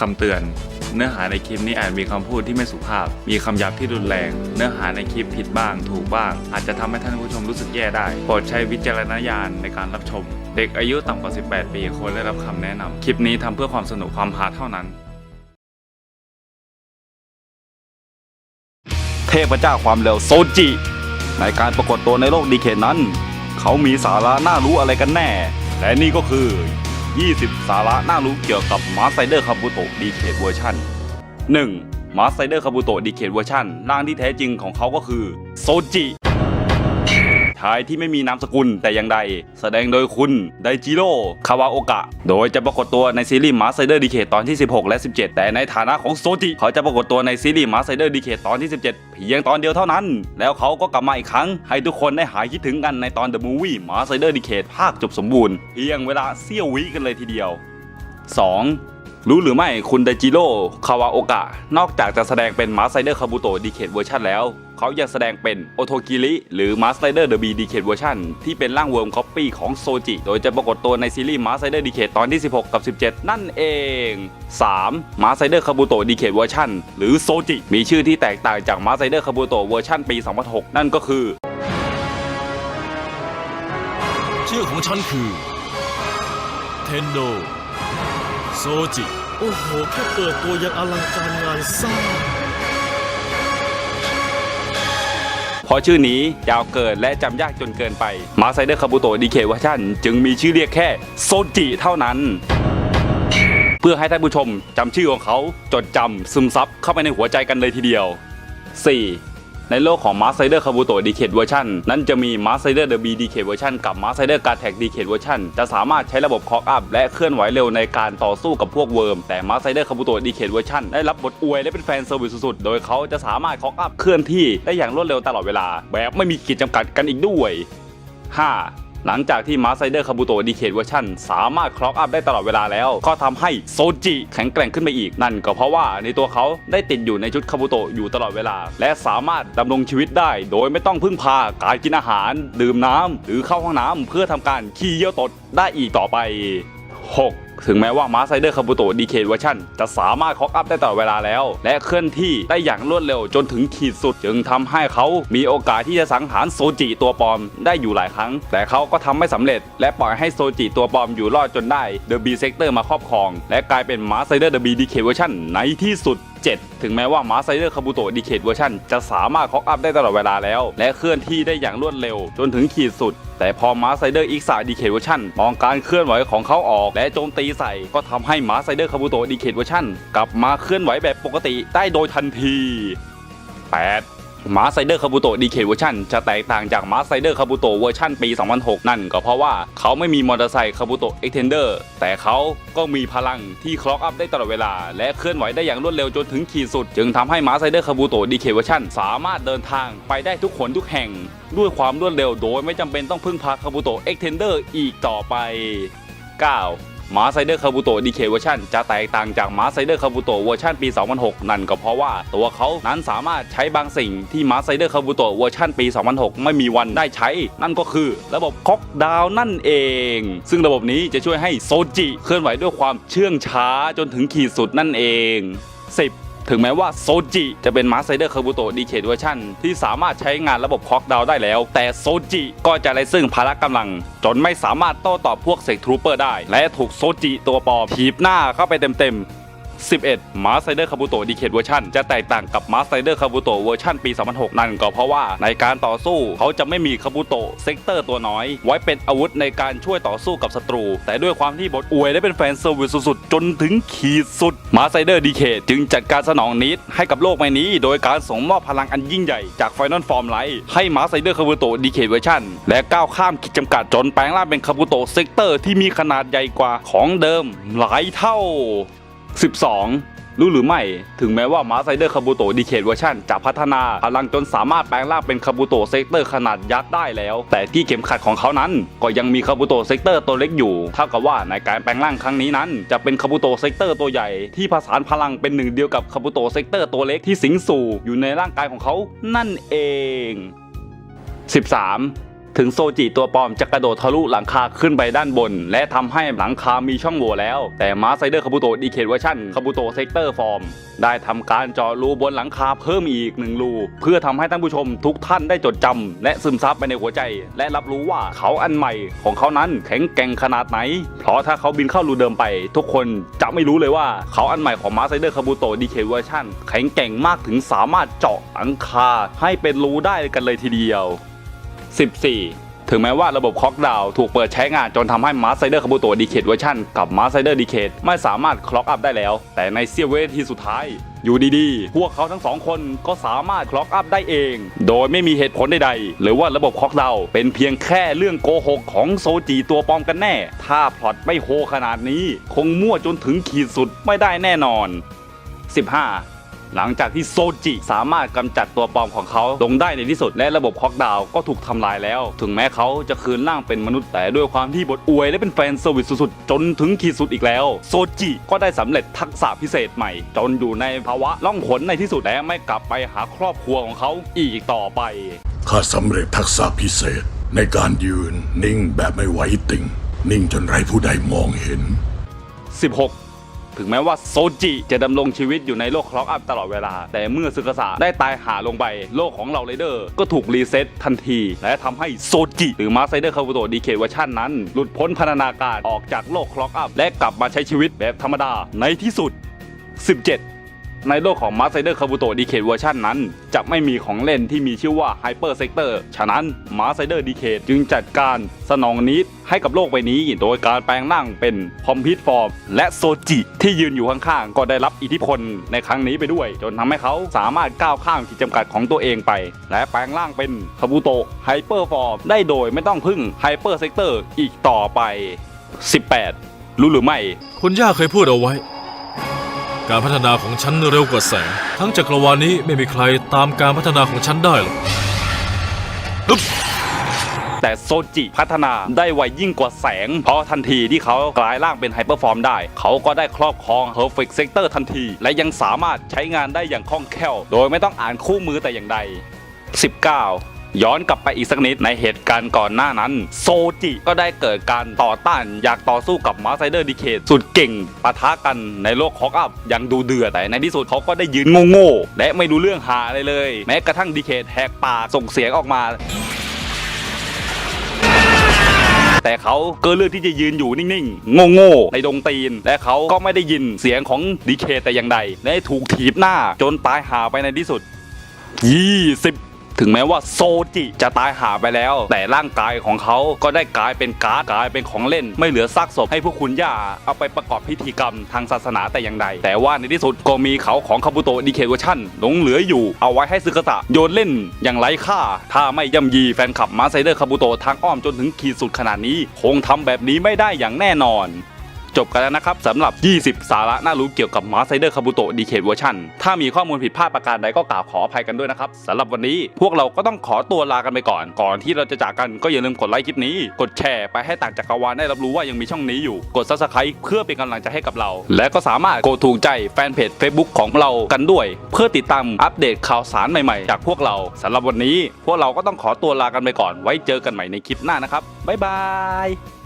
คำเตือน เนื้อหาในคลิปนี้อาจมีคำพูดที่ไม่สุภาพ มีคำหยาบที่รุนแรง เนื้อหาในคลิปผิดบ้าง ถูกบ้าง อาจจะทำให้ท่านผู้ชมรู้สึกแย่ได้ โปรดใช้วิจารณญาณในการรับชม เด็กอายุต่ำกว่า 18 ปีควรได้รับคำแนะนำคลิปนี้ทำเพื่อความสนุกความฮาเท่านั้น เทพเจ้าความเร็วโซจิในการปรากฏตัวในโลกดีเคนั้น เขามีสาระน่ารู้อะไรกันแน่ และนี่ก็คือ 20 สาระน่ารู้เกี่ยวกับมาสไซเดอร์คาบุโตะดีเคเวอร์ชัน 1. มาสไซเดอร์คาบุโตะดีเคเวอร์ชันร่างที่แท้จริงของเขาก็คือโซจิ ชายที่ไม่มีนามสกุลแต่อย่างใด แสดงโดยคุณไดจิโร่คาวาโอกะ โดยจะปรากฏตัวในซีรีส์มาสไซเดอร์ดีเคตอนที่ 16 และ 17 แต่ในฐานะของโซจิเขาจะปรากฏตัวในซีรีส์มาสไซเดอร์ดีเคตอนที่ 17 เพียงตอนเดียวเท่านั้น แล้วเขาก็กลับมาอีกครั้ง ให้ทุกคนได้หายคิดถึงกันในตอน The Movie Master Decade ภาคจบสมบูรณ์เพียงเวลาเสี้ยววิกันเลยทีเดียว 2. รู้หรือไม่คุณไดจิโร่คาวาโอกะ นอกจากจะแสดงเป็นมาสไซเดอร์คาบุโตะดีเคทเวอร์ชันแล้ว เขายังแสดงเป็นโอโทกิริหรือมาสไซเดอร์เดอะบีดีเคทเวอร์ชันที่เป็นร่างเวิร์มคอปปี้ของโซจิ โดยจะปรากฏตัวในซีรีส์มาสไซเดอร์ดีเคทตอนที่ 16 กับ 17 นั่นเอง 3. มาสไซเดอร์คาบุโตะดีเคทเวอร์ชันหรือโซจิ มีชื่อที่แตกต่างจากมาสไซเดอร์คาบุโตะเวอร์ชันปี 2006 นั่นก็คือ ชื่อของฉันคือเทนโดโซจิ โอ้โหแค่เปิดตัวยังอลังการงานสร้าง เพราะชื่อนี้ยาวเกินและจำยากจนเกินไป มาไซเดอร์คาบุโตะดีเควอร์ชันจึงมีชื่อเรียกแค่โซจิเท่านั้น เพื่อให้ท่านผู้ชมจำชื่อของเขาจดจำซึมซับเข้าไปในหัวใจกันเลยทีเดียว 4. ในโลกของ m a s t e r Kabuto Decade Version นั้นจะมี m a s t e r The B Decade Version กับ m a s t e r g a t a c Decade Version จะสามารถใช้ระบบคอกอัพและเคลื่อนไหวเร็วในการต่อสู้กับพวกเวิร์ม แต่ m a s t e r Kabuto Decade Version ได้รับบทอวยและเป็นแฟนเซอร์วิสสุดๆ โดยเขาจะสามารถคอกอัพเคลื่อนที่ได้อย่างรวดเร็วตลอดเวลา แบบไม่มีขีดจำกัดกันอีกด้วย 5. หลังจากที่มาไซเดอร์คาบุโตะดีเคทเวอร์ชันสามารถคล็อกอัพได้ตลอดเวลาแล้ว ก็ทำให้โซจิแข็งแกร่งขึ้นไปอีก นั่นก็เพราะว่าในตัวเขาได้ติดอยู่ในชุดคาบุโตะอยู่ตลอดเวลา และสามารถดำรงชีวิตได้ โดยไม่ต้องพึ่งพาการกินอาหาร ดื่มน้ำหรือเข้าห้องน้ำเพื่อทำการขี้เยี่ยวตดได้อีกต่อไป 6 ถึงแม้ว่ามาไซเดอร์คาบุโตะดีเคทเวอร์ชันจะสามารถคอกอัพได้ตลอดเวลาแล้ว และเคลื่อนที่ได้อย่างรวดเร็วจนถึงขีดสุด จึงทำให้เขามีโอกาสที่จะสังหารโซจิตัวปลอมได้อยู่หลายครั้ง แต่เขาก็ทำไม่สำเร็จ และปล่อยให้โซจิตัวปลอมอยู่รอดจนได้เดอะบีเซกเตอร์มาครอบครอง และกลายเป็นมาไซเดอร์เดอะบีดีเคทเวอร์ชันในที่สุด 7 ถึงแม้ว่ามาไซเดอร์คาบุโตดีเคทเวอร์ชันจะสามารถคอกอัพได้ตลอดเวลาแล้ว และเคลื่อนที่ได้อย่างรวดเร็ว จนถึงขีดสุด แต่พอมาไซเดอร์อีกสายดีเคทเวอร์ชันมองการเคลื่อนไหวของเขาออก และโจมตีใส่ก็ทำให้มาไซเดอร์คาบุโตดีเคทเวอร์ชันกลับมาเคลื่อนไหวแบบปกติได้โดยทันที 8. มาไซเดอร์คาบุโตะดีเคเวอร์ชันจะแตกต่างจากมาไซเดอร์คาบุโตะเวอร์ชันปี 2006 นั่นก็เพราะว่าเขาไม่มีมอเตอร์ไซค์คาบุโตะเอ็กเทนเดอร์แต่เขาก็มีพลังที่คล็อกอัพได้ตลอดเวลา และเคลื่อนไหวได้อย่างรวดเร็วจนถึงขีดสุด จึงทำให้มาไซเดอร์คาบุโตะดีเคเวอร์ชันสามารถเดินทางไปได้ทุกขนทุกแห่ง ด้วยความรวดเร็วโดยไม่จำเป็นต้องพึ่งพาคาบุโตะเอ็กเทนเดอร์อีกต่อไป 9. มาไซเดอร์คาบุโตะดีเคเวอร์ชันจะแตกต่างจากมาไซเดอร์คาบุโตะเวอร์ชันปี 2006 นั่นก็เพราะว่าตัวเขานั้นสามารถใช้บางสิ่งที่มาไซเดอร์คาบุโตะเวอร์ชันปี 2006 ไม่มีวันได้ใช้ นั่นก็คือระบบคอกดาวนั่นเอง ซึ่งระบบนี้จะช่วยให้โซจิเคลื่อนไหวด้วยความเชื่องช้าจนถึงขีดสุดนั่นเอง 10 ถึงแม้ว่าโซจิจะเป็นมาสไซเดอร์คาบุโตะดีเคทเวอร์ชันที่สามารถใช้งานระบบคอกดาวได้แล้ว แต่โซจิก็จะไร้ซึ่งพละกำลัง จนไม่สามารถโต้ตอบพวกเซกทรูเปอร์ได้ และถูกโซจิตัวปลอมถีบหน้าเข้าไปเต็มๆ 11มาสไซเดอร์คาบุโตะดีเคทเวอร์ชันจะแตกต่างกับมาสไซเดอร์คาบุโตะเวอร์ชันปี 2006 นั่นก็เพราะว่าในการต่อสู้เขาจะไม่มีคาบุโตะเซกเตอร์ตัวน้อย ไว้เป็นอาวุธในการช่วยต่อสู้กับศัตรู แต่ด้วยความที่บทอวยได้เป็นแฟนเซอร์วิสสุดๆ จนถึงขีดสุดมาสไซเดอร์ดีเคทจึงจัดการสนองนิดให้กับโลกใบนี้ โดยการส่งมอบพลังอันยิ่งใหญ่จากไฟนอลฟอร์มไลท์ให้มาสไซเดอร์คาบุโตะดีเคทเวอร์ชันและก้าวข้ามขีดจำกัดจนแปลงร่างเป็นคาบุโตะเซกเตอร์ที่มีขนาดใหญ่กว่าของเดิมหลายเท่า 12 รู้หรือไม่ ถึงแม้ว่ามาไซเดอร์คาบุโตดีเคทเวอร์ชันจะพัฒนาพลังจนสามารถแปลงร่างเป็นคาบุโตเซกเตอร์ขนาดยักษ์ได้แล้ว แต่ที่เข็มขัดของเขานั้น ก็ยังมีคาบุโตเซกเตอร์ตัวเล็กอยู่ เท่ากับว่าในการแปลงร่างครั้งนี้นั้น จะเป็นคาบุโตเซกเตอร์ตัวใหญ่ที่ผสานพลังเป็นหนึ่งเดียวกับคาบุโตเซกเตอร์ตัวเล็กที่สิงสู่อยู่ในร่างกายของเขานั่นเอง 13 ถึงโซจิตัวปลอมจะกระโดดทะลุหลังคาขึ้นไปด้านบน และทำให้หลังคามีช่องโหว่แล้ว แต่มาไซเดอร์คาบุโตดีเคทเวอร์ชันคาบุโตเซกเตอร์ฟอร์มได้ทำการเจาะรูบนหลังคาเพิ่มอีกหนึ่งรูเพื่อทำให้ท่านผู้ชมทุกท่านได้จดจำและซึมซับไปในหัวใจ และรับรู้ว่าเขาอันใหม่ของเขานั้นแข็งแกร่งขนาดไหน เพราะถ้าเขาบินเข้ารูเดิมไป ทุกคนจะไม่รู้เลยว่าเขาอันใหม่ของมาไซเดอร์คาบุโตดีเคทเวอร์ชันแข็งแกร่งมากถึงสามารถเจาะหลังคาให้เป็นรูได้กันเลยทีเดียว 14 ถึงแม้ว่าระบบคอกดาวถูกเปิดใช้งานจนทำให้มาสไซเดอร์คาบุโตดีเคทเวอร์ชันกับมาสไซเดอร์ดีเคทไม่สามารถคล็อกอัพได้แล้ว แต่ในเซียวเวทีสุดท้ายอยู่ดีๆ พวกเขาทั้งสองคนก็สามารถคล็อกอัพได้เอง โดยไม่มีเหตุผลใดๆ หรือว่าระบบคล็อกดาวเป็นเพียงแค่เรื่องโกหกของโซจีตัวปลอมกันแน่ ถ้าพล็อตไม่โหขนาดนี้ คงมั่วจนถึงขีดสุดไม่ได้แน่นอน 15 หลังจากที่โซจิสามารถกำจัดตัวปลอมของเขาลงได้ในที่สุด และระบบคอกดาวน์ก็ถูกทำลายแล้ว ถึงแม้เขาจะคืนร่างเป็นมนุษย์แต่ด้วยความที่บทอวยและเป็นแฟนเซอร์วิสสุดๆ จนถึงขีดสุดอีกแล้ว โซจิก็ได้สำเร็จทักษะพิเศษใหม่ จนอยู่ในภาวะล่องหนในที่สุดและไม่กลับไปหาครอบครัวของเขาอีกต่อไป ข้าสำเร็จทักษะพิเศษในการยืนนิ่งแบบไม่ไหวติ่ง นิ่งจนไร้ผู้ใดมองเห็น 16 ถึงแม้ว่าโซจิจะดำรงชีวิตอยู่ในโลกคล็อกอัพตลอดเวลา แต่เมื่อซึกษะได้ตายหาลงไป โลกของเราไรเดอร์ ก็ถูกรีเซ็ตทันที และทำให้โซจิหรือมาไซเดอร์คาบุโตดีเคเวอร์ชันนั้น หลุดพ้นพันธนาการออกจากโลกคล็อกอัพและกลับมาใช้ชีวิตแบบธรรมดาในที่สุด 17 ในโลกของมาสไซเดอร์คาบุโตดีเคทเวอร์ชันนั้น จะไม่มีของเล่นที่มีชื่อว่าไฮเปอร์เซกเตอร์ฉะนั้นมาสไซเดอร์ดีเคทจึงจัดการสนองนิดให้กับโลกใบนี้โดยการแปลงร่างเป็นคอมพิวต์ฟอร์มและโซจิที่ยืนอยู่ข้างๆ ก็ได้รับอิทธิพลในครั้งนี้ไปด้วย จนทำให้เขาสามารถก้าวข้ามขีดจำกัดของตัวเองไป และแปลงร่างเป็นคาบุโตไฮเปอร์ฟอร์มได้โดยไม่ต้องพึ่งไฮเปอร์เซกเตอร์อีกต่อไป 18 รู้หรือไม่ คุณย่าเคยพูดเอาไว้ การพัฒนาของฉันเร็วกว่าแสง ทั้งจักรวาลนี้ไม่มีใครตามการพัฒนาของฉันได้หรอกแต่โซจิพัฒนาได้ไวยิ่งกว่าแสง เพราะทันทีที่เขากลายร่างเป็นไฮเปอร์ฟอร์มได้ เขาก็ได้ครอบครอง Perfect Sector ทันที และยังสามารถใช้งานได้อย่างคล่องแคล่ว โดยไม่ต้องอ่านคู่มือแต่อย่างใด 19 ย้อนกลับไปอีกสักนิดในเหตุการณ์ก่อนหน้านั้น โซจิก็ได้เกิดการต่อต้านอยากต่อสู้กับมาไซเดอร์ดีเคทสุดเก่งปะทะกันในโลกฮอกอัพย่างดูเดือดแต่ในที่สุดเขาก็ได้ยืนโง่ๆและไม่รู้เรื่องหาอะไรเลย แม้กระทั่งดีเคทแหกปากส่งเสียงออกมาแต่เขาก็เลือกที่จะยืนอยู่นิ่งๆ โง่ๆ ในดงตีน และเขาก็ไม่ได้ยินเสียงของดีเคแต่อย่างใด และถูกถีบหน้าจนตายหาไปในที่สุด 20 ถึงแม้ว่าโซจิจะตายหาไปแล้ว แต่ร่างกายของเขาก็ได้กลายเป็นการ์ดกลายเป็นของเล่น ไม่เหลือซากศพให้พวกคุณย่าเอาไปประกอบพิธีกรรมทางศาสนาแต่อย่างใด แต่ว่าในที่สุดก็มีเขาของคาบุโตะดีเคเวอร์ชันหลงเหลืออยู่เอาไว้ให้ซึกษะโยนเล่นอย่างไร้ค่า ถ้าไม่ย่ำยีแฟนคลับมาไซเดอร์คาบุโตะทางอ้อมจนถึงขีดสุดขนาดนี้ คงทำแบบนี้ไม่ได้อย่างแน่นอน จบกันแล้วนะครับสำหรับ 20 สาระน่ารู้เกี่ยวกับมาสไซเดอร์คาบุโตะดีเคทเวอร์ชันถ้ามีข้อมูลผิดพลาดประการใดก็กล่าวขออภัยกันด้วยนะครับสำหรับวันนี้พวกเราก็ต้องขอตัวลากันไปก่อน ก่อนที่เราจะจากกันก็อย่าลืมกดไลค์คลิปนี้ กดแชร์ไปให้ต่างจักรวาลได้รับรู้ว่ายังมีช่องนี้อยู่ กด subscribe เพื่อเป็นกำลังใจให้กับเรา และก็สามารถกดถูกใจแฟนเพจ Facebook ของเรากันด้วย เพื่อติดตามอัปเดตข่าวสารใหม่ๆ จากพวกเราสำหรับวันนี้ พวกเราก็ต้องขอตัวลากันไปก่อน ไว้เจอกันใหม่ในคลิปหน้านะครับบ๊ายบาย